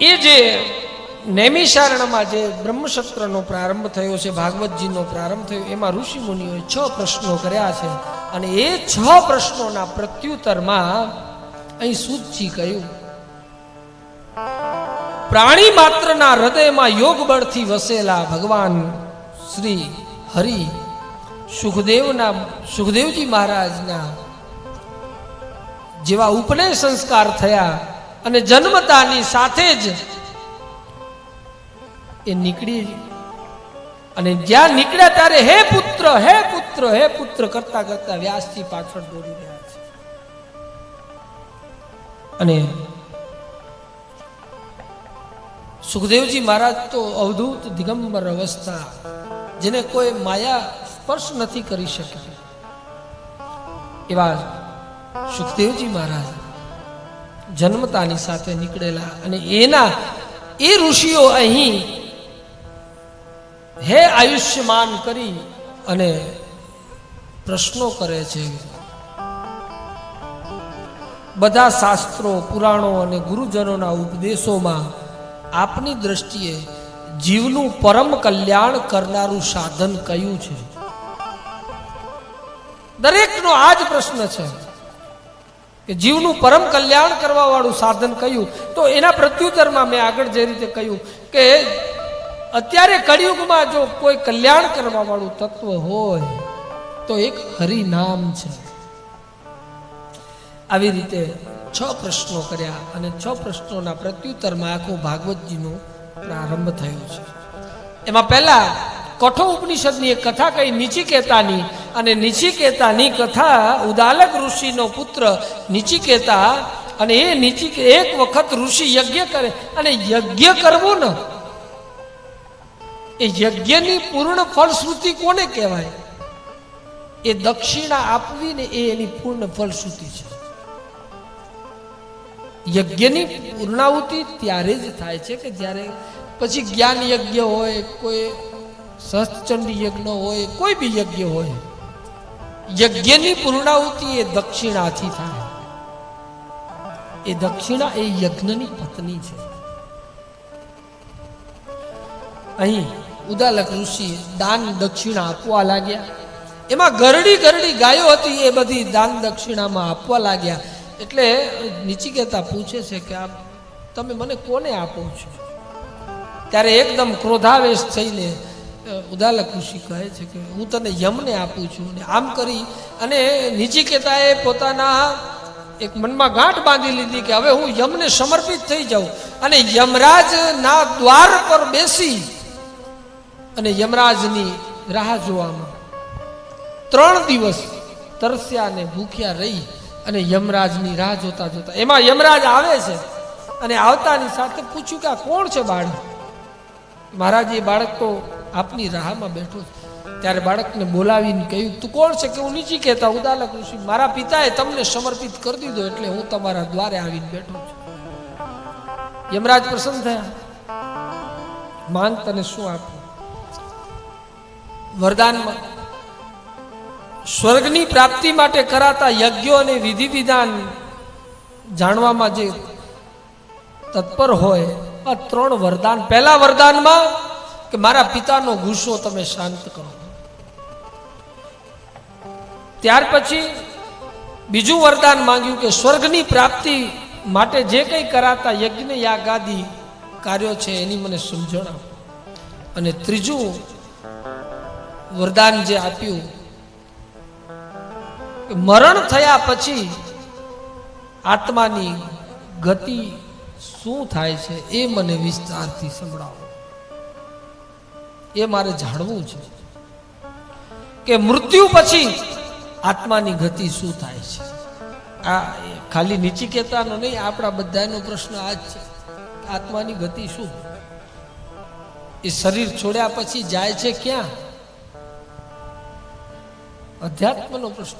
એ જે નૈમિષારણમાં જે બ્રહ્મસત્રનો પ્રારંભ થયો છે, ભાગવતજીનો પ્રારંભ થયો, એમાં ઋષિ મુનિઓએ છ પ્રશ્નો કર્યા છે. અને એ છ પ્રશ્નોના પ્રત્યુત્તરમાં અહીં સૂતજી કહ્યું, પ્રાણી માત્રના હૃદયમાં યોગ બળથી વસેલા ભગવાન શ્રી હરિ સુખદેવના, સુખદેવજી મહારાજના જેવા ઉપનય સંસ્કાર થયા. અને જન્મતાની સાથે જ એ નીકળી અને જ્યાં નીકળ્યા ત્યારે હે પુત્ર હે પુત્ર હે પુત્ર કરતા કરતા વ્યાસથી પાછળ દોડી રહ્યા છે. અને સુખદેવજી મહારાજ તો અવધૂત દિગંબર અવસ્થા, જેને કોઈ માયા સ્પર્શ નથી કરી શકી. એવા સુખદેવજી મહારાજ જન્મતાની સાથે નીકળેલા અને એના એ ઋષિઓ અહીં હે આયુષ્યમાન કરી અને પ્રશ્નો કરે છે. બધા શાસ્ત્રો, પુરાણો અને ગુરુજનોના ઉપદેશોમાં આપની દ્રષ્ટિએ જીવનું પરમ કલ્યાણ કરનારું સાધન કયું છે? દરેકનો આ જ પ્રશ્ન છે. જીવનું પરમ કલ્યાણ કરવા વાળું સાધન કહ્યું. તો એના પ્રત્યુત્તરમાં મેં આગળ જે રીતે કહ્યું કે અત્યારે કળિયુગમાં જો કોઈ કલ્યાણ કરવા વાળું તત્વ હોય, તો એક હરિનામ છે. આવી રીતે છ પ્રશ્નો કર્યા અને છ પ્રશ્નોના પ્રત્યુત્તરમાં આખો ભાગવતજીનો પ્રારંભ થયો છે. એમાં પહેલા કઠો ઉપનિષદની એક કથા કહી, નીચી નિચિકેતાની અને નિચિકેતાની કથા ઉદાલક ઋષિનો પુત્ર નિચિકેતા અને એ નિચિક એક વખત ઋષિ યજ્ઞ કરે અને યજ્ઞ કરવું ને. એ યજ્ઞની પૂર્ણ ફળશ્રુતિ કોને કહેવાય? એ દક્ષિણા આપવી ને એ એની પૂર્ણ ફળશ્રુતિ છે. યજ્ઞની પૂર્ણાહુતિ ત્યારે જ થાય છે કે જ્યારે પછી જ્ઞાન યજ્ઞ હોય, કોઈ સહચંડી યજ્ઞ હોય, કોઈ બી યજ્ઞ હોય. યજ્ઞની પૂર્ણાહુતિ એ દક્ષિણાથી થાય. એ દક્ષિણા એ યજ્ઞની પત્ની છે. અહીં ઉદાલક ઋષિ દાન દક્ષિણા આપવા લાગ્યા. એમાં ગરડી ગરડી ગાયો હતી, એ બધી દાન દક્ષિણામાં આપવા લાગ્યા. એટલે નિચિકેતા પૂછે છે કે આપ તમે મને કોને આપો છો? ત્યારે એકદમ ક્રોધાવેશ થઈને અ, ઉદાલક ઋષિ કહે છે કે હું તને યમને આપું છું અને આમ કરી અને નિચિકેતાએ પોતાના એક મનમાં ગાંઠ બાંધી લીધી કે હવે હું યમને સમર્પિત થઈ જાઉં. અને યમરાજના દ્વાર પર બેસી અને યમરાજની રાહ જોવામાં ત્રણ દિવસ તરસ્યા અને ભૂખ્યા રહી અને યમરાજની રાહ જોતા જોતા. એમાં યમરાજ આવે છે અને આવતાની સાથે પૂછ્યું કે આ કોણ છે બાળક? મહારાજ એ બાળક તો આપની રાહમાં બેઠો ત્યારે બાળકને બોલાવીને કહ્યું, તું કોણ છે? કે હું નીચી કહેતા ઉદાલક ઋષિ મારા પિતાએ તમને સમર્પિત કરી દીધો એટલે હું તમારા દ્વારે આવીને બેઠો છું. યમરાજ પ્રસન્ન થયા. માંગ તને શું આપું? વરદાનમાં, સ્વર્ગની પ્રાપ્તિ માટે કરાતા યજ્ઞો અને વિધિ વિધાન જાણવામાં જે તત્પર હોય, આ ત્રણ વરદાન, પહેલા વરદાનમાં કે મારા પિતાનો ગુસ્સો તમે શાંત કરો. ત્યાર પછી બીજું વરદાન માંગ્યું કે સ્વર્ગની પ્રાપ્તિ માટે જે કંઈ કરાતા યજ્ઞ યાગાદી કાર્યો છે એની મને સમજણ અને ત્રીજું વરદાન જે આપ્યું મરણ થયા પછી આત્માની ગતિ શું થાય છે એ મને વિસ્તારથી સંભળાવો. એ મારે જાણવું છે કે મૃત્યુ પછી આત્માની ગતિ શું થાય છે? આ ખાલી નીચી કહેતાનો નહીં, આપણા બધાનો પ્રશ્ન આ જ છે. આત્માની ગતિ શું? એ શરીર છોડ્યા પછી જાય છે ક્યાં? અધ્યાત્મનો પ્રશ્ન.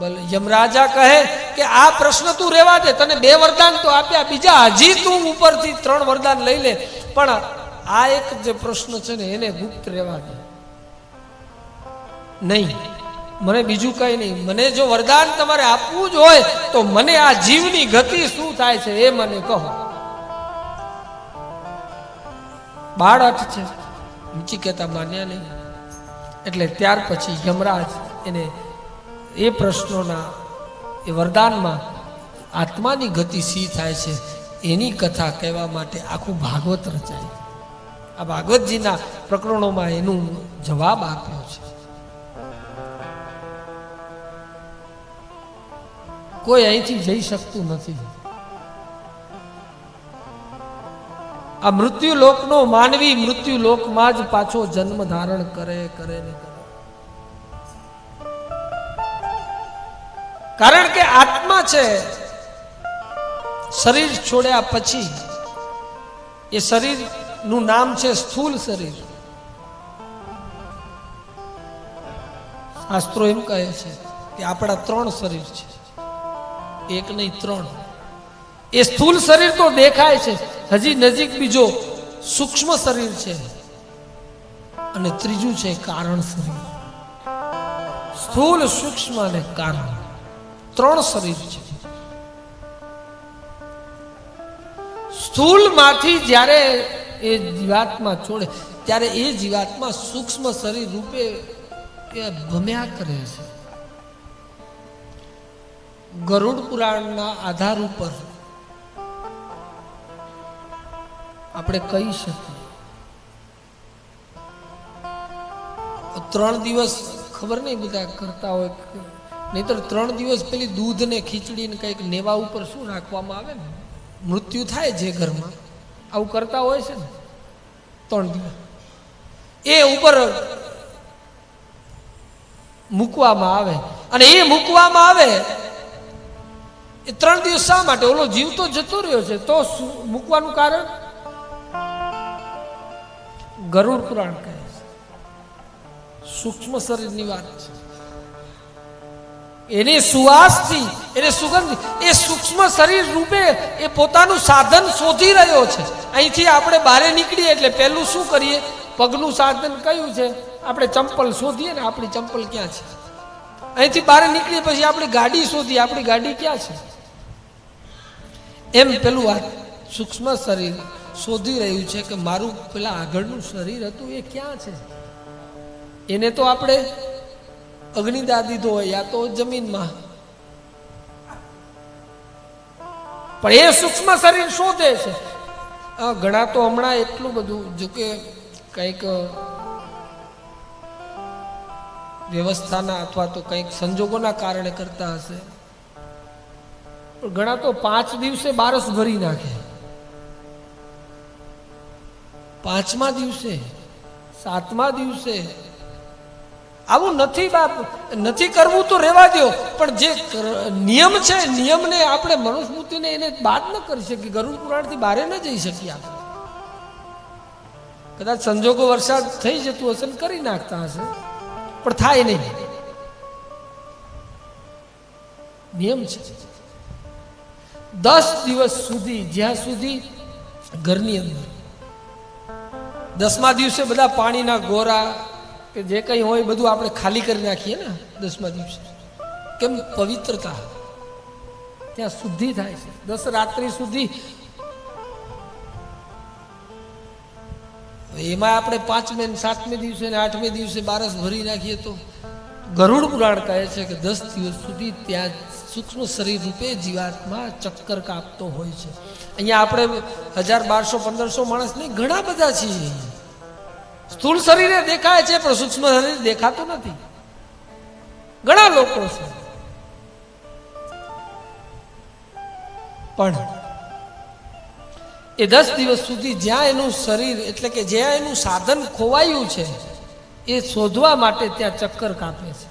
ભલે યમરાજા કહે કે આ પ્રશ્ન તું રહેવા દે, તને બે વરદાન તો આપ્યા, બીજા હજી તું ઉપરથી ત્રણ વરદાન લઈ લે. પણ આ એક જે પ્રશ્ન છે ને, એને ગુપ્ત રહેવા દે નહીં, મને બીજું કઈ નહીં. મને જો વરદાન તમારે આપવું જ હોય, તો મને આ જીવની ગતિ શું થાય છે એ મને કહો. બાળ અઠ છે. નીચી કહેતા માન્યા નહીં. એટલે ત્યાર પછી યમરાજ એને એ પ્રશ્નોના, એ વરદાનમાં આત્માની ગતિ સી થાય છે, એની કથા કહેવા માટે આખું ભાગવત રચાય. આ ભાગવતજીના પ્રકરણોમાં એનું જવાબ આપ્યો છે. કોઈ અહીંથી જઈ શકતું નથી. આ મૃત્યુ લોકનો માનવી મૃત્યુ લોકમાં જ પાછો જન્મ ધારણ કરે કરે ને કરે. કારણ કે આત્મા છે, શરીર છોડ્યા પછી એ શરીરનું નામ છે સ્થૂલ શરીર. શાસ્ત્રો એમ કહે છે કે આપણા ત્રણ શરીર છે. એક નહીં, ત્રણ. એ સ્થૂલ શરીર તો દેખાય છે. હજી નજીક બીજો સૂક્ષ્મ શરીર છે. અને ત્રીજું છે કારણ શરીર. સ્થૂલ, સૂક્ષ્મ અને કારણ. ત્રણ શરીર છે. સ્થૂલમાંથી જ્યારે એ જીવાત્મા છોડે. ત્યારે એ જીવાત્મા સૂક્ષ્મ શરીર રૂપે એ ભમ્યા કરે છે. ગરુડ પુરાણના આધાર ઉપર આપણે કહી શકીએ. ત્રણ દિવસ ખબર નહીં બધા કરતા હોય નહીતર ત્રણ દિવસ પેલી દૂધ ને ખીચડી ને કંઈક નેવા ઉપર શું રાખવામાં આવે ને? મૃત્યુ થાય જે ઘરમાં. આવું કરતા હોય છે ને, ત્રણ દિવસ. એ ઉપર મૂકવામાં આવે. અને એ મૂકવામાં આવે, એ ત્રણ દિવસ શા માટે? ઓલો જીવ તો જતો રહ્યો છે. તો મૂકવાનું કારણ? ગરુડ પુરાણ કહે છે. સૂક્ષ્મ શરીરની વાત છે. એની સુવાસથી એને સુગંધ, એ સૂક્ષ્મ શરીર રૂપે એ પોતાનું સાધન શોધી રહ્યો છે. અહીંથી આપણે બહાર નીકળીએ એટલે પહેલું શું કરીએ? પગનું સાધન કયું છે? આપણે ચંપલ શોધીએ ને આપણી ચંપલ ક્યાં છે? અહીંથી બહાર નીકળીએ પછી આપણી ગાડી શોધીએ. આપણી ગાડી ક્યાં છે? એમ પેલું વાત, સૂક્ષ્મ શરીર શોધી રહ્યું છે કે મારું પેલા આગળનું શરીર હતું, એ ક્યાં છે? એને તો આપણે અગ્નિદા દીધો હોય, યા તો જમીનમાં. પણ એ સૂક્ષ્મ શરીર શોધે છે? ઘણા તો હમણાં એટલું બધું જો કે કંઈક વ્યવસ્થાના અથવા તો કંઈક સંજોગોના કારણે કરતા હશે. ઘણા તો પાંચ દિવસે બારસ ભરી નાખે. પાંચમા દિવસે, સાતમા દિવસે આવું નથી બાપ, નથી કરવું તો રહેવા દો પણ જે નિયમ છે, નિયમને આપણે મનુસ્મૃતિને એને બાદ ન કરી શકીએ. ગરુડ પુરાણથી બહાર ન જઈ શકીએ આપણે. કદાચ સંજોગો વરસાદ થઈ જતું હશે ને કરી નાખતા હશે. પણ થાય નહીં. નિયમ છે. દસ દિવસ સુધી, જ્યાં સુધી ઘરની અંદર. દસમા દિવસે બધા પાણીના ગોરા કે જે કંઈ હોય બધું આપણે ખાલી કરી નાખીએ ને દસમા દિવસે. કેમ પવિત્રતા. ત્યાં શુદ્ધિ થાય છે. દસ રાત્રિ સુધી. એમાં આપણે પાંચમે સાતમે દિવસે ને આઠમે દિવસે બારસ ભરી નાખીએ તો ગરુડ પુરાણ કહે છે કે દસ દિવસ સુધી ત્યાં સૂક્ષ્મ શરીર રૂપે જીવાત્મા ચક્કર કાપતો હોય છે. અહીંયા આપણે હજાર બારસો પંદરસો માણસ નહીં, ઘણા બધા છીએ. સ્થૂળ શરીરે દેખાય છે, પણ સૂક્ષ્મ શરીર દેખાતું નથી. ઘણા લોકો છે. પણ એ દસ દિવસ સુધી જ્યાં એનું શરીર, એટલે કે જ્યાં એનું સાધન ખોવાયું છે, એ શોધવા માટે ત્યાં ચક્કર કાપે છે.